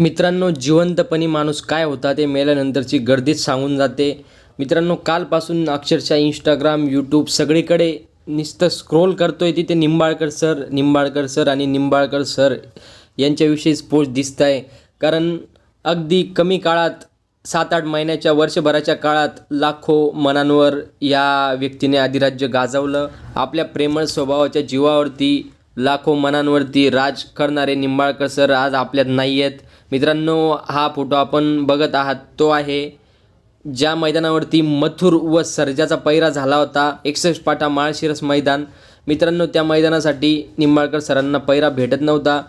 मित्रांनो जिवंतपणी माणूस काय होता ते मेल्यानंतरची गर्दीच सांगून जाते. मित्रांनो कालपासून अक्षरशः इंस्टाग्राम यूट्यूब सगळीकडे नुसतं स्क्रोल करतो आहे तिथे निंबाळकर सर निंबाळकर सर आणि निंबाळकर सर यांच्याविषयीच पोस्ट दिसत आहे कारण अगदी कमी काळात सात आठ महिन्याच्या वर्षभराच्या काळात लाखो मनांवर या व्यक्तीने अधिराज्य गाजवलं. आपल्या प्रेमळ स्वभावाच्या जीवावरती लाखो मनांवरती राज करणारे निंबाळकर सर आज आपल्यात नाही आहेत मित्रांनो हा फोटो आपण बघत आहात तो आहे ज्या मैदानावरती मथुर व सर्जाचा पैरा झाला होता एकसष्ट पाटा माळशिरस मैदान. मित्रांनो त्या मैदानासाठी निंबाळकर सरांना पैरा भेटत नव्हता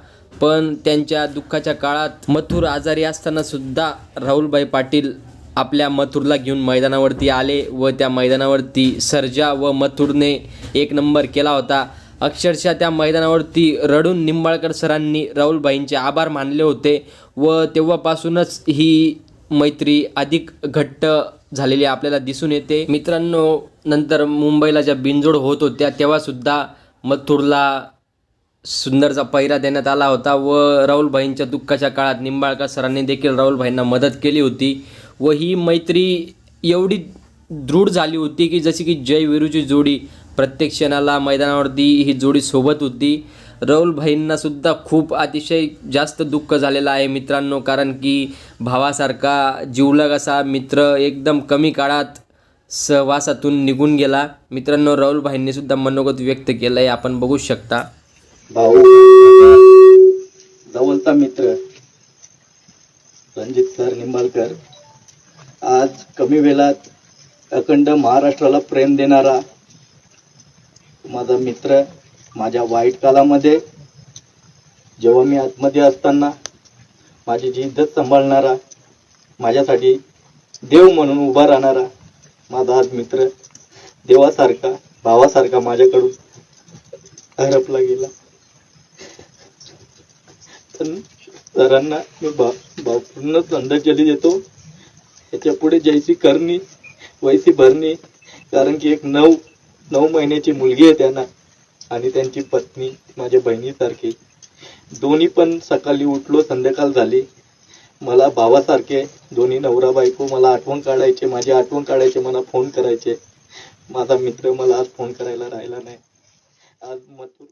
पण त्यांच्या दुःखाच्या काळात मथुर आजारी असताना सुद्धा राहुलभाई पाटील आपल्या मथुरला घेऊन मैदानावरती आले व त्या मैदानावरती सर्जा व मथुरने एक नंबर केला होता. अक्षरशः त्या मैदानावरती रडून निंबाळकर सरांनी राहुलबाईंचे आभार मानले होते व तेव्हापासूनच ही मैत्री अधिक घट्ट झालेली आपल्याला दिसून येते. मित्रांनो नंतर मुंबईला ज्या बिनजोड होत होत्या तेव्हासुद्धा मथुरला सुंदरचा पहिरा देण्यात आला होता व राहुलभाईंच्या दुःखाच्या काळात निंबाळकर सरांनी देखील राहुलभाईंना मदत केली होती व ही मैत्री एवढी दृढ झाली होती की जशी की जय विरूची जोडी प्रत्येक क्षणाला मैदानावरती ही जोडी सोबत होती. राहुल सुद्धा खूप अतिशय जास्त दुःख झालेलं आहे मित्रांनो कारण की भावासारखा जिवलग असा मित्र एकदम कमी काळात सहवासातून निघून गेला. मित्रांनो राहुलभाईंनी सुद्धा मनोगत व्यक्त केलं आहे आपण बघू शकता. भाऊ जवळचा मित्र रणजित सर निंबाळकर आज कमी वेळात अखंड महाराष्ट्राला प्रेम देणारा माझा मित्र माझ्या वाईट काळामध्ये जेव्हा मी आतमध्ये असताना माझी जिद्द सांभाळणारा माझ्यासाठी देव म्हणून उभा राहणारा माझा आज मित्र देवासारखा भावासारखा माझ्याकडून हरपला गेला. पण सरांना मी भा भावपूर्ण श्रद्धांजली देतो. याच्यापुढे जैसी करणी वैसी भरणी कारण की एक नऊ नऊ महिन्याची मुलगी आहे त्यांना. आणि त्यांची पत्नी माझ्या बहिणीसारखी. दोन्ही पण सकाळी उठलो संध्याकाळ झाली. मला भावासारखे दोन्ही नवरा बायको मला आठवण काढायचे माझी आठवण काढायचे मला फोन करायचे. माझा मित्र मला आज फोन करायला राहिला नाही. आज मथुर